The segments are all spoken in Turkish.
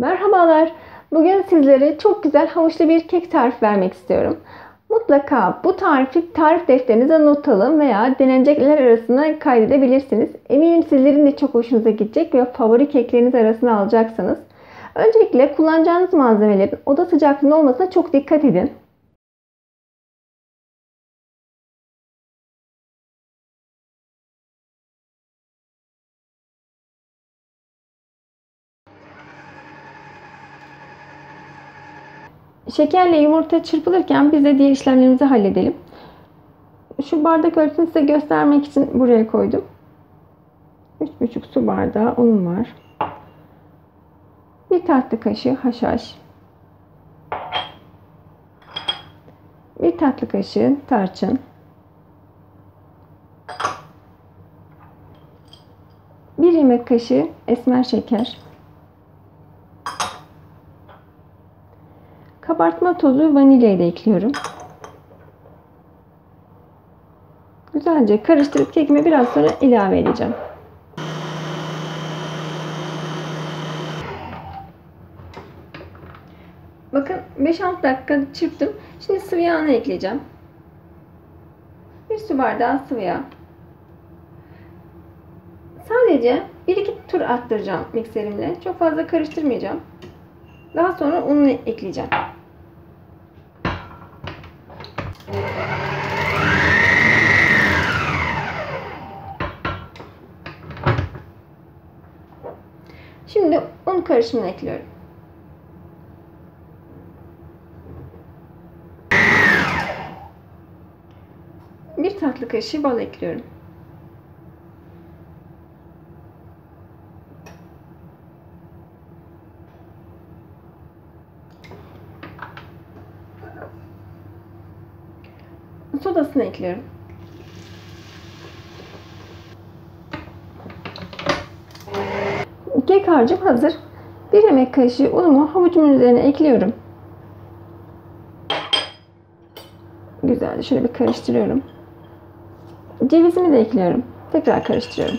Merhabalar. Bugün sizlere çok güzel havuçlu bir kek tarifi vermek istiyorum. Mutlaka bu tarifi tarif defterinize not alın veya denenecekler arasına kaydedebilirsiniz. Eminim sizlerin de çok hoşunuza gidecek ve favori kekleriniz arasına alacaksınız. Öncelikle kullanacağınız malzemelerin oda sıcaklığında olmasına çok dikkat edin. Şekerle yumurta çırpılırken biz de diğer işlemlerimizi halledelim. Şu bardak ölçüsünü size göstermek için buraya koydum. 3,5 su bardağı unum var. Bir tatlı kaşığı haşhaş. Bir tatlı kaşığı tarçın. Bir yemek kaşığı esmer şeker. Kabartma tozu vanilyayı da ekliyorum. Güzelce karıştırıp kekime biraz sonra ilave edeceğim. Bakın 5-6 dakika çırptım. Şimdi sıvı yağını ekleyeceğim. Bir su bardağı sıvı yağ. Sadece 1-2 tur attıracağım mikserimle. Çok fazla karıştırmayacağım. Daha sonra ununu ekleyeceğim. Şimdi un karışımını ekliyorum. Bir tatlı kaşığı bal ekliyorum. Sodasını ekliyorum. Kek harcım hazır. Bir yemek kaşığı unumu havucumun üzerine ekliyorum. Güzelce şöyle bir karıştırıyorum. Cevizimi de ekliyorum. Tekrar karıştırıyorum.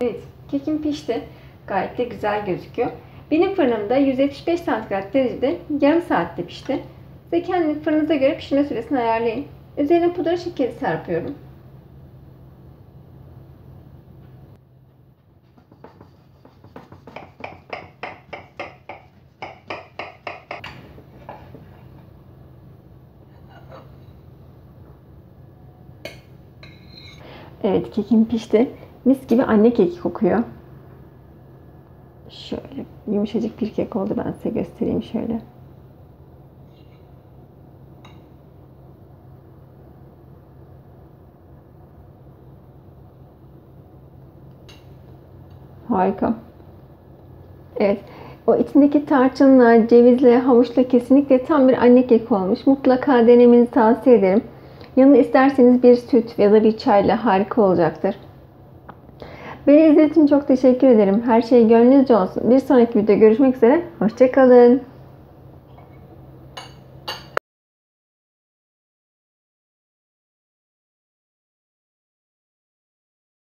Evet, kekim pişti. Gayet de güzel gözüküyor. Benim fırınımda 175 santigrat derecede yarım saatte pişti. Size kendi fırınıza göre pişme süresini ayarlayın. Üzerine pudra şekeri serpiyorum. Evet kekim pişti. Mis gibi anne keki kokuyor. Şöyle yumuşacık bir kek oldu. Ben size göstereyim şöyle. Harika. Evet. O içindeki tarçınla, cevizle, havuçla kesinlikle tam bir anne keki olmuş. Mutlaka denemenizi tavsiye ederim. Yanına isterseniz bir süt ya da bir çayla harika olacaktır. Beni izlediğiniz için çok teşekkür ederim. Her şey gönlünüzce olsun. Bir sonraki videoda görüşmek üzere. Hoşçakalın.